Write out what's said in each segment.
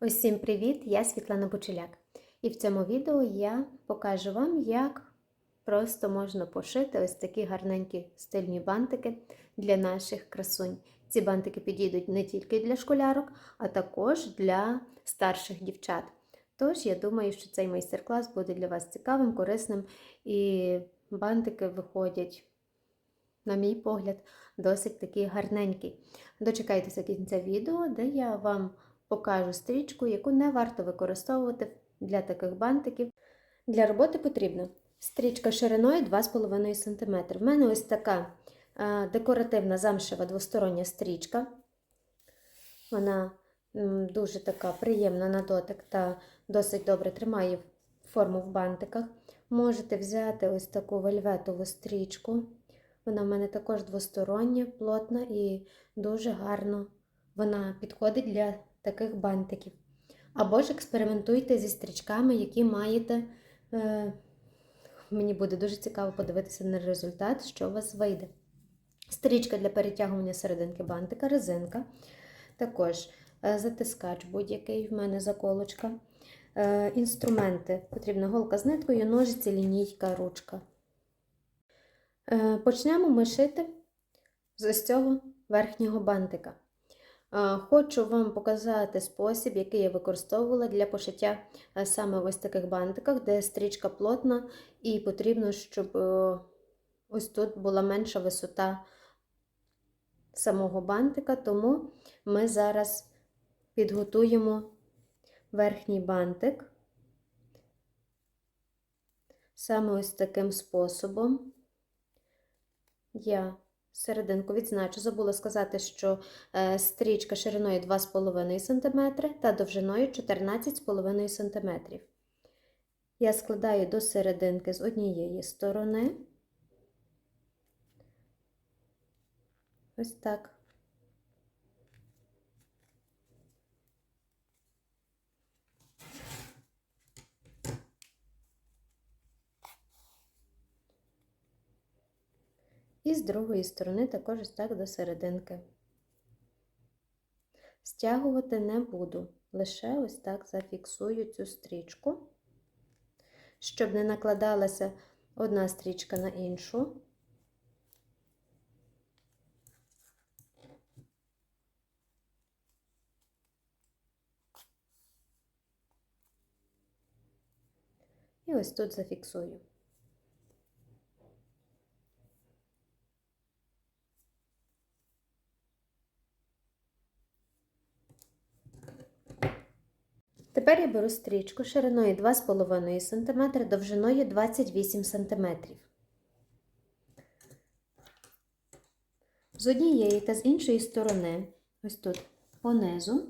Усім привіт! Я Світлана Бучеляк. І в цьому відео я покажу вам, як просто можна пошити ось такі гарненькі стильні бантики для наших красунь. Ці бантики підійдуть не тільки для школярок, а також для старших дівчат. Тож, я думаю, що цей майстер-клас буде для вас цікавим, корисним, і бантики виходять, на мій погляд, досить такі гарненькі. Дочекайтеся кінця відео, де я вам покажу стрічку, яку не варто використовувати для таких бантиків. Для роботи потрібна стрічка шириною 2,5 см. В мене ось така е, декоративна замшева двостороння стрічка. Вона дуже така приємна на дотик та досить добре тримає форму в бантиках. Можете взяти ось таку вельветову стрічку. Вона в мене також двостороння, плотна і дуже гарно вона підходить для таких бантиків. Або ж експериментуйте зі стрічками, які маєте. Е, мені буде дуже цікаво подивитися на результат, що у вас вийде. Стрічка для перетягування серединки бантика, резинка. Також е, затискач будь-який, в мене заколочка. Е, інструменти. Потрібна голка з ниткою, ножиці, лінійка, ручка. Почнемо ми шити з ось цього верхнього бантика. Хочу вам показати спосіб, який я використовувала для пошиття саме в ось таких бантиках, де стрічка плотна, і потрібно, щоб ось тут була менша висота самого бантика, тому ми зараз підготуємо верхній бантик саме ось таким способом. Я серединку відзначу. Забула сказати, що е, стрічка шириною 2,5 см та довжиною 14,5 см. Я складаю до серединки з однієї сторони. Ось так. І з другої сторони також ось так до серединки. Стягувати не буду, лише ось так зафіксую цю стрічку, щоб не накладалася одна стрічка на іншу. І ось тут зафіксую. Тепер я беру стрічку шириною 2,5 см, довжиною 28 см. З однієї та з іншої сторони, ось тут понизу,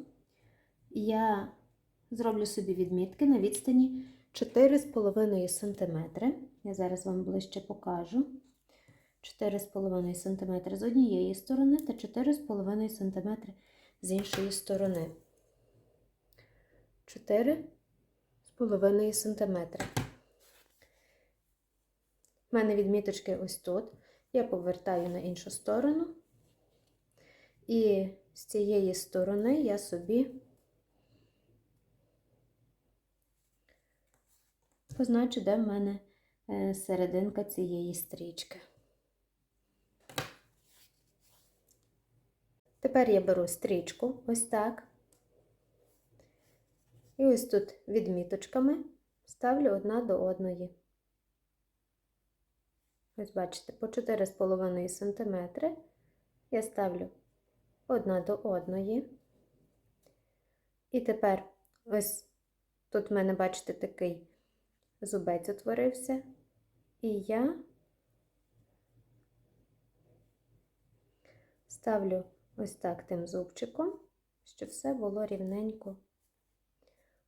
я зроблю собі відмітки на відстані 4,5 см. Я зараз вам ближче покажу. 4,5 см з однієї сторони та 4,5 см з іншої сторони. 4,5 см. У мене відміточки ось тут. Я повертаю на іншу сторону, і з цієї сторони я собі позначу, де в мене е, серединка цієї стрічки. Тепер я беру стрічку ось так. І ось тут відміточками ставлю одна до одної. Ось бачите, по 4,5 см я ставлю одна до одної. І тепер ось тут в мене, бачите, такий зубець утворився, і я ставлю ось так тим зубчиком, щоб все було рівненько.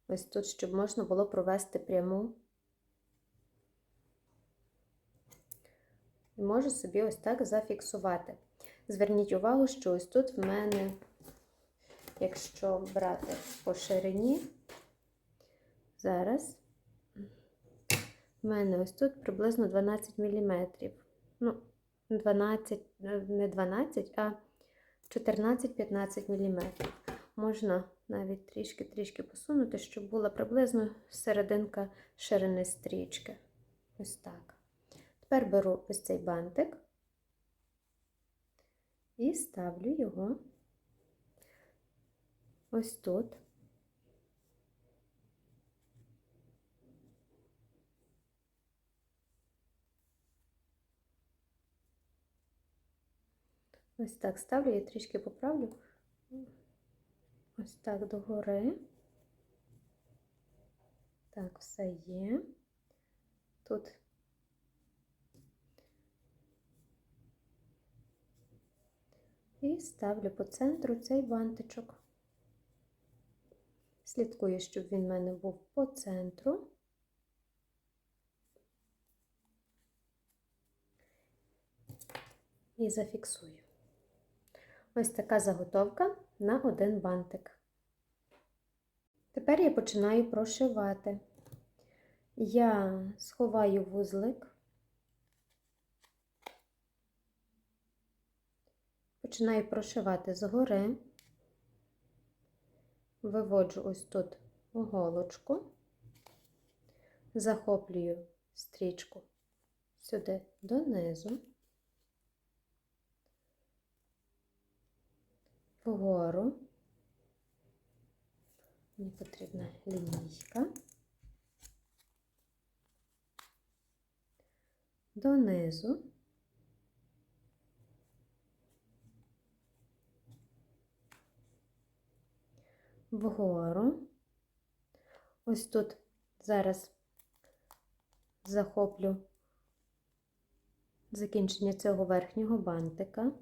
Ось тут, щоб можна було провести пряму. І можу собі ось так зафіксувати. Зверніть увагу, що ось тут в мене, якщо брати по ширині, зараз в мене ось тут приблизно 12 мм. Ну, 12, не 12, а 14-15 мм. Можна навіть трішки-трішки посунути, щоб була приблизно серединка ширини стрічки. Ось так. Тепер беру ось цей бантик і ставлю його ось тут. Ось так ставлю, я трішки поправлю. Ось так догори. Так, все є. Тут і ставлю по центру цей бантичок. Слідкую, щоб він в мене був по центру. І зафіксую. Ось така заготовка на один бантик. Тепер я починаю прошивати. Я сховаю вузлик, починаю прошивати згори, виводжу ось тут голочку, захоплюю стрічку сюди донизу. Вгору. Мені потрібна лінійка. Донизу. Вгору. Ось тут зараз захоплю закінчення цього верхнього бантика.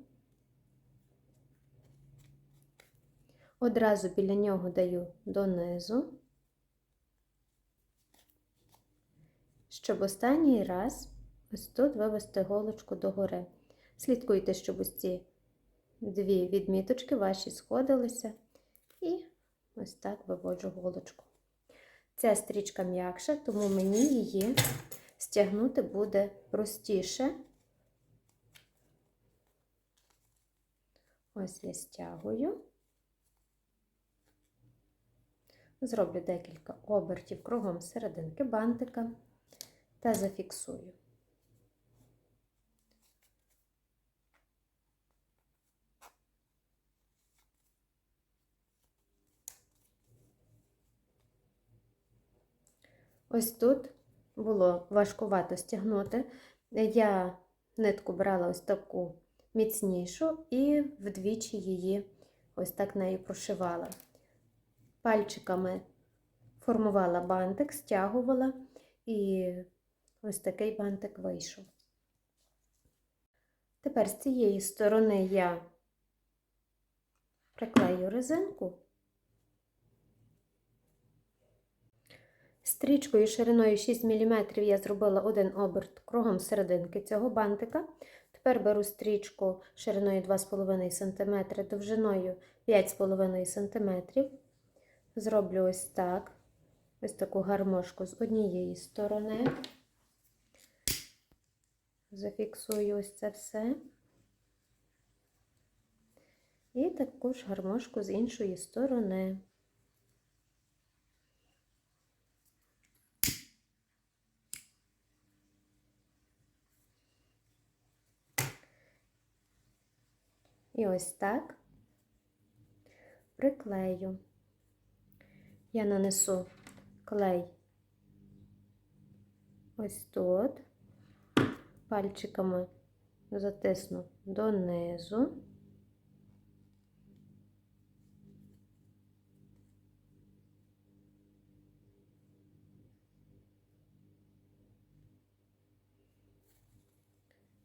Одразу біля нього даю донизу, щоб останній раз ось тут вивести голочку догори. Слідкуйте, щоб ось ці дві відміточки ваші сходилися, і ось так виводжу голочку. Ця стрічка м'якша, тому мені її стягнути буде простіше. Ось я стягую. Зроблю декілька обертів кругом серединки бантика та зафіксую. Ось тут було важкувато стягнути. Я нитку брала ось таку міцнішу і вдвічі її ось так нею прошивала пальчиками формувала бантик, стягувала, і ось такий бантик вийшов. Тепер з цієї сторони я приклею резинку. Стрічкою шириною 6 мм я зробила один оберт кругом серединки цього бантика. Тепер беру стрічку шириною 2,5 см, довжиною 5,5 см. Зроблю ось так, ось таку гармошку з однієї сторони, зафіксую ось це все. І також гармошку з іншої сторони. І ось так приклею я нанесу клей ось тут, пальчиками затисну донизу.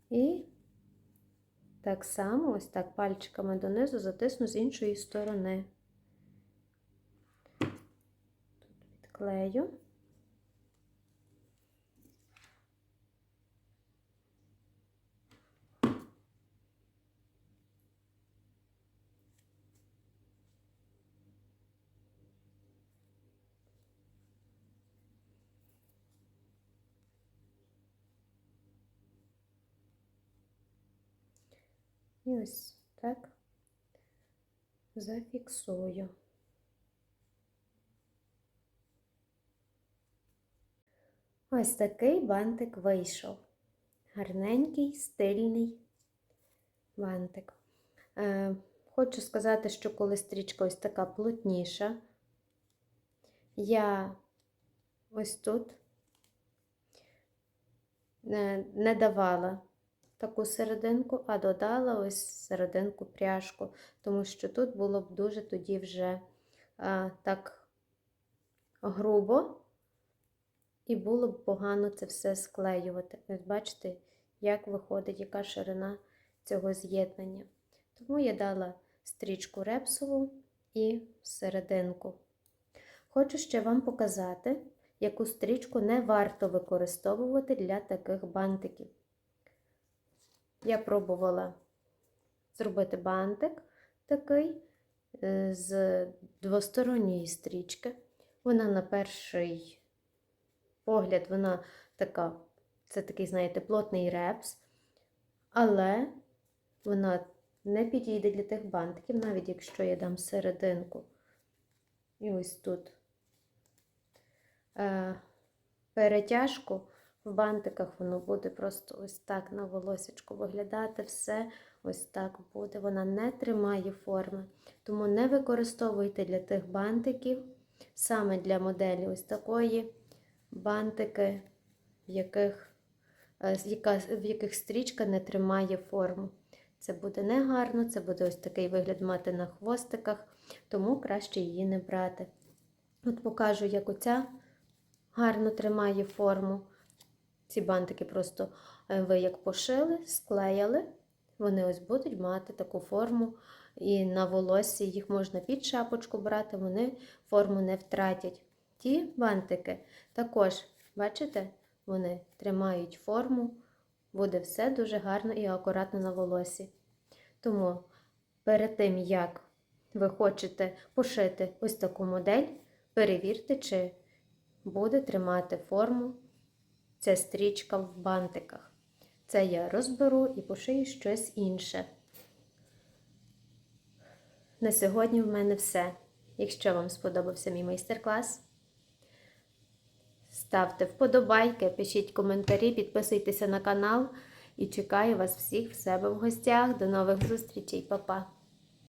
І так само ось так пальчиками донизу затисну з іншої сторони. Клею. І ось так зафіксую. Ось такий бантик вийшов. Гарненький, стильний бантик. Е, хочу сказати, що коли стрічка ось така плотніша, я ось тут не, не давала таку серединку, а додала ось серединку пряжку, тому що тут було б дуже тоді вже а, так грубо, і було б погано це все склеювати. Ось бачите, як виходить, яка ширина цього з'єднання. Тому я дала стрічку репсову і серединку. Хочу ще вам показати, яку стрічку не варто використовувати для таких бантиків. Я пробувала зробити бантик такий е, з двосторонньої стрічки. Вона на перший погляд, вона така, це такий, знаєте, плотний репс, але вона не підійде для тих бантиків, навіть якщо я дам серединку. І ось тут е, перетяжку в бантиках воно буде просто ось так на волосечку виглядати. Все ось так буде. Вона не тримає форми. Тому не використовуйте для тих бантиків, саме для моделі ось такої бантики, в яких, е, в яких стрічка не тримає форму. Це буде негарно, це буде ось такий вигляд мати на хвостиках, тому краще її не брати. От покажу, як оця гарно тримає форму. Ці бантики просто е, ви як пошили, склеяли, вони ось будуть мати таку форму. І на волоссі їх можна під шапочку брати, вони форму не втратять. Ті бантики також, бачите, вони тримають форму, буде все дуже гарно і акуратно на волосі. Тому перед тим, як ви хочете пошити ось таку модель, перевірте, чи буде тримати форму ця стрічка в бантиках. Це я розберу і пошию щось інше. На сьогодні в мене все. Якщо вам сподобався мій майстер-клас, ставте вподобайки, пишіть коментарі, підписуйтеся на канал і чекаю вас всіх в себе в гостях. До нових зустрічей, Па-па!